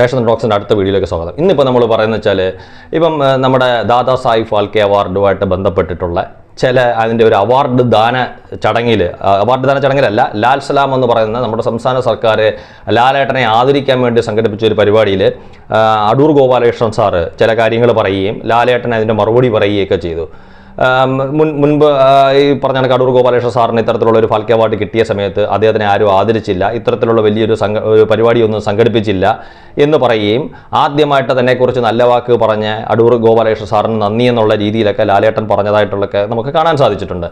Ration ഡോക്സിന്റെ അടുത്ത വീഡിയോയിലേക്ക് സ്വാഗതം. ഇന്നിപ്പോൾ നമ്മൾ പറയുന്നത് വെച്ചാൽ ഇപ്പം നമ്മുടെ ദാദാ സായി ഫാൽക്കെ അവാർഡുമായിട്ട് ബന്ധപ്പെട്ടിട്ടുള്ള ചില അതിന്റെ ഒരു അവാർഡ് ദാന ചടങ്ങിൽ അവാർഡ് ദാന ചടങ്ങിലല്ല ലാൽ സലാം എന്ന് പറയുന്ന നമ്മുടെ സംസ്ഥാന സർക്കാർ ലാലേട്ടനെ ആദരിക്കാൻ വേണ്ടി സംഘടിപ്പിച്ച ഒരു പരിപാടിയിൽ അടൂർ ഗോപാലകൃഷ്ണൻ സാറ് ചില കാര്യങ്ങൾ പറയുകയും ലാലേട്ടനെ അതിന്റെ മറുപടി പറയുകയൊക്കെ ചെയ്തു. മുൻ മുൻപ് ഈ പറഞ്ഞ കടൂർ ഗോപാലകൃഷ്ണ സാറിന് ഇത്തരത്തിലുള്ള ഒരു ഫാൽക്കെ അവാർഡ് കിട്ടിയ സമയത്ത് അദ്ദേഹത്തിനെ ആരും ആദരിച്ചില്ല ഇത്തരത്തിലുള്ള വലിയൊരു സംഘ പരിപാടിയൊന്നും സംഘടിപ്പിച്ചില്ല എന്ന് പറയുകയും ആദ്യമായിട്ട് തന്നെക്കുറിച്ച് നല്ല വാക്ക് പറഞ്ഞ് അടൂർ ഗോപാലകൃഷ്ണ സാറിന് നന്ദി എന്നുള്ള രീതിയിലൊക്കെ ലാലേട്ടൻ പറഞ്ഞതായിട്ടുള്ളൊക്കെ നമുക്ക് കാണാൻ സാധിച്ചിട്ടുണ്ട്.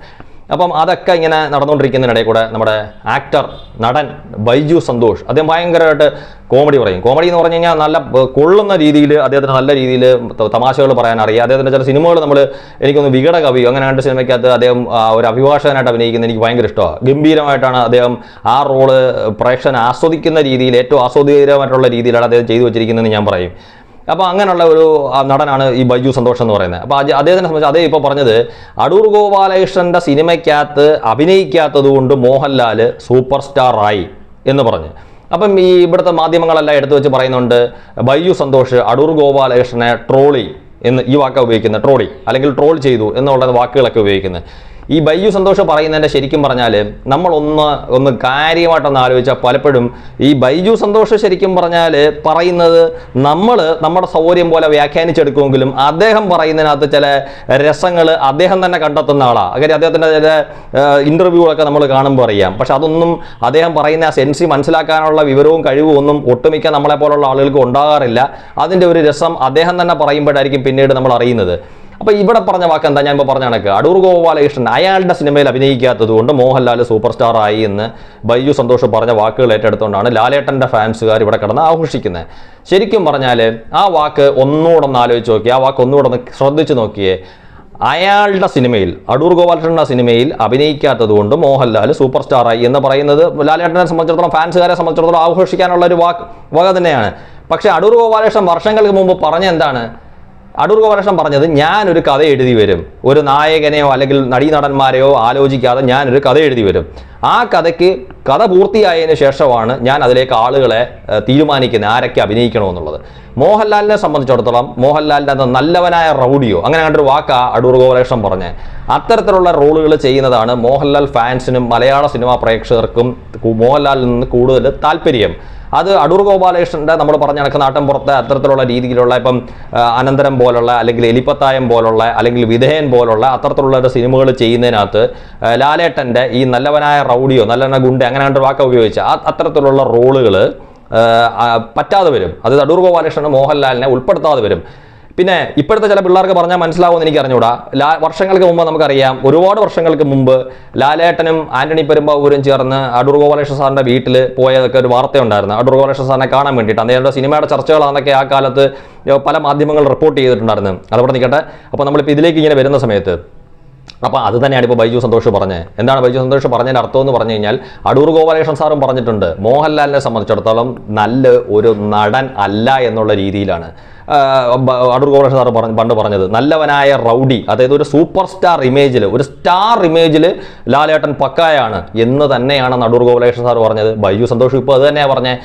അപ്പം അതൊക്കെ ഇങ്ങനെ നടന്നുകൊണ്ടിരിക്കുന്നതിനിടയിൽ കൂടെ നമ്മുടെ ആക്ടർ നടൻ ബൈജു സന്തോഷ് അദ്ദേഹം ഭയങ്കരമായിട്ട് കോമഡി പറയും. കോമഡി എന്ന് പറഞ്ഞു കഴിഞ്ഞാൽ നല്ല കൊള്ളുന്ന രീതിയിൽ അദ്ദേഹത്തിന് നല്ല രീതിയിൽ തമാശകൾ പറയാൻ അറിയാം. അദ്ദേഹത്തിന്റെ ചില സിനിമകൾ നമ്മൾ എനിക്കൊന്ന് വികട കവി അങ്ങനെ രണ്ട് സിനിമയ്ക്കകത്ത് അദ്ദേഹം ഒരു അഭിഭാഷകനായിട്ട് അഭിനയിക്കുന്നത് എനിക്ക് ഭയങ്കര ഇഷ്ടമാണ് ഗംഭീരമായിട്ടാണ് അദ്ദേഹം ആ റോൾ പ്രേക്ഷകൻ ആസ്വദിക്കുന്ന രീതിയിൽ ഏറ്റവും ആസ്വദികരമായിട്ടുള്ള രീതിയിലാണ് അദ്ദേഹം ചെയ്തു വെച്ചിരിക്കുന്നതെന്ന് ഞാൻ പറയും. അപ്പോൾ അങ്ങനെയുള്ള ഒരു നടനാണ് ഈ ബൈജു സന്തോഷം എന്ന് പറയുന്നത്. അപ്പോൾ അദ്ദേഹത്തിനെ സംബന്ധിച്ച് അതേ ഇപ്പോൾ പറഞ്ഞത് അടൂർ ഗോപാലകൃഷ്ണന്റെ സിനിമയ്ക്കകത്ത് അഭിനയിക്കാത്തത് കൊണ്ട് മോഹൻലാൽ സൂപ്പർ സ്റ്റാർ ആയി എന്ന് പറഞ്ഞ്. അപ്പം ഈ ഇവിടുത്തെ മാധ്യമങ്ങളെല്ലാം എടുത്തു വെച്ച് പറയുന്നുണ്ട് ബൈജു സന്തോഷ് അടൂർ ഗോപാലകൃഷ്ണനെ ട്രോളി എന്ന് ഈ വാക്ക ഉപയോഗിക്കുന്നത്. ട്രോളി അല്ലെങ്കിൽ ട്രോൾ ചെയ്തു എന്നുള്ള വാക്കുകളൊക്കെ ഉപയോഗിക്കുന്നത്. ഈ ബയ്യു സന്തോഷം പറയുന്നതിന്റെ ശരിക്കും പറഞ്ഞാൽ നമ്മളൊന്ന് ഒന്ന് കാര്യമായിട്ടൊന്ന് ആലോചിച്ചാൽ പലപ്പോഴും ഈ ബൈജു സന്തോഷം ശരിക്കും പറഞ്ഞാൽ പറയുന്നത് നമ്മൾ നമ്മുടെ സൗകര്യം പോലെ വ്യാഖ്യാനിച്ചെടുക്കുമെങ്കിലും അദ്ദേഹം പറയുന്നതിനകത്ത് ചില രസങ്ങൾ അദ്ദേഹം തന്നെ കണ്ടെത്തുന്ന ആളാണ്. കാര്യം അദ്ദേഹത്തിന്റെ ചില ഇന്റർവ്യൂകളൊക്കെ നമ്മൾ കാണുമ്പോൾ അറിയാം. പക്ഷെ അതൊന്നും അദ്ദേഹം പറയുന്ന ആ സെൻസി മനസ്സിലാക്കാനുള്ള വിവരവും കഴിവും ഒന്നും ഒട്ടുമിക്ക നമ്മളെ പോലുള്ള ആളുകൾക്ക് ഉണ്ടാകാറില്ല. അതിന്റെ ഒരു രസം അദ്ദേഹം തന്നെ പറയുമ്പോഴായിരിക്കും പിന്നീട് നമ്മൾ അറിയുന്നത്. അപ്പൊ ഇവിടെ പറഞ്ഞ വാക്ക് എന്താ? ഞാൻ ഇപ്പൊ പറഞ്ഞ കണക്ക്. അടൂർ ഗോപാലകൃഷ്ണൻ അയാളുടെ സിനിമയിൽ അഭിനയിക്കാത്തത് കൊണ്ട് മോഹൻലാൽ സൂപ്പർ സ്റ്റാർ ആയി എന്ന് ബൈജു സന്തോഷ് പറഞ്ഞ വാക്കുകൾ ഏറ്റെടുത്തുകൊണ്ടാണ് ലാലേട്ടന്റെ ഫാൻസുകാർ ഇവിടെ കിടന്ന് ആഘോഷിക്കുന്നത് ശരിക്കും പറഞ്ഞാൽ ആ വാക്ക് ഒന്നുകൂടെ ഒന്ന് ആലോചിച്ച് നോക്കി ആ വാക്ക് ഒന്നുകൂടെ ഒന്ന് ശ്രദ്ധിച്ച് നോക്കിയേ. അയാളുടെ സിനിമയിൽ അടൂർ ഗോപാലകൃഷ്ണന്റെ സിനിമയിൽ അഭിനയിക്കാത്തത് കൊണ്ട് മോഹൻലാൽ സൂപ്പർ സ്റ്റാർ ആയി എന്ന് പറയുന്നത് ലാലേട്ടനെ സംബന്ധിച്ചിടത്തോളം ഫാൻസുകാരെ സംബന്ധിച്ചിടത്തോളം ആഘോഷിക്കാനുള്ള ഒരു വാക്ക് വക തന്നെയാണ്. പക്ഷേ അടൂർ ഗോപാലകൃഷ്ണൻ വർഷങ്ങൾക്ക് മുമ്പ് പറഞ്ഞ എന്താണ്? അടൂർ ഗോപാലകൃഷ്ണൻ പറഞ്ഞത് ഒരു കഥ എഴുതി വരും. ഒരു നായകനെയോ അല്ലെങ്കിൽ നടീനടന്മാരെയോ ആലോചിക്കാതെ ഞാൻ ഒരു കഥ എഴുതി വരും. ആ കഥയ്ക്ക് കഥ പൂർത്തിയായതിനു ശേഷമാണ് ഞാൻ അതിലേക്ക് ആളുകളെ തീരുമാനിക്കുന്നത് ആരൊക്കെ അഭിനയിക്കണമെന്നുള്ളത്. മോഹൻലാലിനെ സംബന്ധിച്ചിടത്തോളം മോഹൻലാലിന്റെ അത് നല്ലവനായ റൗഡിയോ അങ്ങനെ കണ്ടൊരു വാക്കാ അടൂർ ഗോപാലകൃഷ്ണൻ പറഞ്ഞത്. അത്തരത്തിലുള്ള റോളുകൾ ചെയ്യുന്നതാണ് മോഹൻലാൽ ഫാൻസിനും മലയാള സിനിമാ പ്രേക്ഷകർക്കും മോഹൻലാലിൽ നിന്ന് കൂടുതൽ താല്പര്യം. അത് അടൂർ ഗോപാലകൃഷ്ണന്റെ നമ്മൾ പറഞ്ഞ കണക്ക് നാട്ടിൻപുറത്തെ അത്തരത്തിലുള്ള രീതിയിലുള്ള ഇപ്പം അനന്തരം പോലുള്ള അല്ലെങ്കിൽ എലിപ്പത്തായം പോലുള്ള അല്ലെങ്കിൽ വിധേയൻ പോലുള്ള അത്തരത്തിലുള്ള സിനിമകൾ ചെയ്യുന്നതിനകത്ത് ലാലേട്ടന്റെ ഈ നല്ലവനായ റൗഡിയോ നല്ലവനായ ഗുണ്ട അങ്ങനെ കണ്ട വാക്ക ഉപയോഗിച്ച അത്തരത്തിലുള്ള റോളുകൾ പറ്റാതെ വരും. അത് അടൂർ ഗോപാലകൃഷ്ണൻ മോഹൻലാലിനെ ഉൾപ്പെടുത്താതെ വരും. പിന്നെ ഇപ്പോഴത്തെ ചില പിള്ളേർക്ക് പറഞ്ഞാൽ മനസ്സിലാവുമെന്ന് എനിക്ക് അറിഞ്ഞൂടാ ലാ വർഷങ്ങൾക്ക് മുമ്പ് നമുക്കറിയാം ഒരുപാട് വർഷങ്ങൾക്ക് മുമ്പ് ലാലേട്ടനും ആന്റണി പെരുമ്പാവൂരും ചേർന്ന് അടൂർ ഗോപാലകൃഷ്ണ സാറിന്റെ വീട്ടിൽ പോയതൊക്കെ ഒരു വാർത്തയുണ്ടായിരുന്നു. അടൂർ ഗോപാലകൃഷ്ണ സാറിനെ കാണാൻ വേണ്ടിയിട്ട്. അദ്ദേഹത്തെ സിനിമയുടെ ചർച്ചകളാണെന്നൊക്കെ ആ കാലത്ത് പല മാധ്യമങ്ങൾ റിപ്പോർട്ട് ചെയ്തിട്ടുണ്ടായിരുന്നു. അതവിടെ നിൽക്കട്ടെ. അപ്പോൾ നമ്മളിപ്പോൾ ഇതിലേക്ക് ഇങ്ങനെ വരുന്ന സമയത്ത് അപ്പോൾ അത് തന്നെയാണ് ഇപ്പോൾ ബൈജു സന്തോഷ് പറഞ്ഞത്. എന്താണ് ബൈജു സന്തോഷ് പറഞ്ഞതിന്റെ അർത്ഥം എന്ന് പറഞ്ഞു കഴിഞ്ഞാൽ അടൂർ ഗോപാലകൃഷ്ണൻ സാറും പറഞ്ഞിട്ടുണ്ട് മോഹൻലാലിനെ സംബന്ധിച്ചിടത്തോളം നല്ല ഒരു നടൻ അല്ല എന്നുള്ള രീതിയിലാണ്. അടൂർ ഗോപാലകൃഷ്ണൻ സാർ പറഞ്ഞു പണ്ട് പറഞ്ഞത് നല്ലവനായ റൗഡി അതായത് ഒരു സൂപ്പർ സ്റ്റാർ ഇമേജിൽ ഒരു സ്റ്റാർ ഇമേജിൽ ലാലേട്ടൻ പക്കായാണ് എന്ന് തന്നെയാണ് അടൂർ ഗോപാലകൃഷ്ണൻ സാർ പറഞ്ഞത്. ബൈജു സന്തോഷ് ഇപ്പോൾ അത് തന്നെയാണ് പറഞ്ഞത്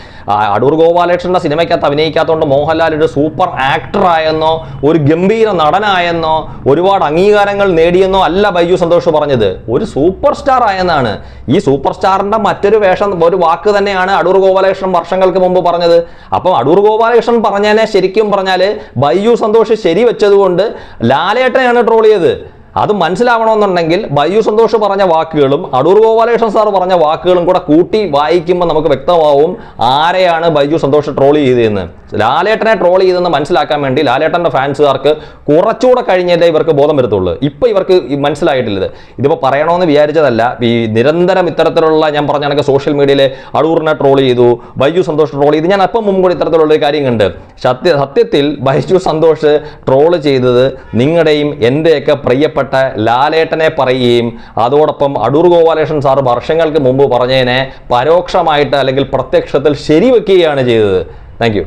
അടൂർ ഗോപാലകൃഷ്ണന്റെ സിനിമയ്ക്കകത്ത് അഭിനയിക്കാത്തതുകൊണ്ട് മോഹൻലാൽ ഒരു സൂപ്പർ ആക്ടറായെന്നോ ഒരു ഗംഭീര നടനായെന്നോ ഒരുപാട് അംഗീകാരങ്ങൾ നേടിയെന്നോ അല്ല ബൈജു സന്തോഷ് പറഞ്ഞത്. ഒരു സൂപ്പർ സ്റ്റാർ ആയെന്നാണ്. ഈ സൂപ്പർ സ്റ്റാറിന്റെ മറ്റൊരു വേഷം ഒരു വാക്ക് തന്നെയാണ് അടൂർ ഗോപാലകൃഷ്ണൻ വർഷങ്ങൾക്ക് മുമ്പ് പറഞ്ഞത്. അപ്പം അടൂർ ഗോപാലകൃഷ്ണൻ പറഞ്ഞതിനെ ശരിക്കും പറഞ്ഞാൽ ബൈജു സന്തോഷ് ശരി വെച്ചതുകൊണ്ട് ലാലേട്ടനെയാണ് ട്രോൾ ചെയ്തത്. അത് മനസ്സിലാവണമെന്നുണ്ടെങ്കിൽ ബയ്യു സന്തോഷ് പറഞ്ഞ വാക്കുകളും അടൂർ ഗോപാലകൃഷ്ണൻ സാർ പറഞ്ഞ വാക്കുകളും കൂടെ കൂട്ടി വായിക്കുമ്പോൾ നമുക്ക് വ്യക്തമാവും ആരെയാണ് ബൈജു സന്തോഷ് ട്രോൾ ചെയ്തതെന്ന്. ലാലേട്ടനെ ട്രോൾ ചെയ്തെന്ന് മനസ്സിലാക്കാൻ വേണ്ടി ലാലേട്ടന്റെ ഫാൻസുകാർക്ക് കുറച്ചുകൂടെ കഴിഞ്ഞല്ലേ ഇവർക്ക് ബോധം വരത്തുള്ളൂ. ഇപ്പം ഇവർക്ക് മനസ്സിലായിട്ടില്ലത്. മനസ്സിലായിട്ടില്ല ഇത് ഇതിപ്പോൾ പറയണമെന്ന് വിചാരിച്ചതല്ല. ഈ നിരന്തരം ഇത്തരത്തിലുള്ള ഞാൻ പറഞ്ഞ കണക്ക് സോഷ്യൽ മീഡിയയിലെ അടൂറിനെ ട്രോൾ ചെയ്തു ബൈജു സന്തോഷ് ട്രോൾ ചെയ്തു. ഞാൻ അപ്പം മുമ്പ് കൂടി ഇത്തരത്തിലുള്ള ഒരു കാര്യം കണ്ട്. സത്യ സത്യത്തിൽ ബൈജു സന്തോഷ് ട്രോൾ ചെയ്തത് നിങ്ങളുടെയും എന്റെയൊക്കെ പ്രിയപ്പെട്ട ലാലേട്ടനെ പറയുകയും അതോടൊപ്പം അടൂർ ഗോപാലകൃഷ്ണൻ സാർ വർഷങ്ങൾക്ക് മുമ്പ് പറഞ്ഞതിനെ പരോക്ഷമായിട്ട് അല്ലെങ്കിൽ പ്രത്യക്ഷത്തിൽ ശരിവെക്കുകയാണ് ചെയ്തത്. താങ്ക്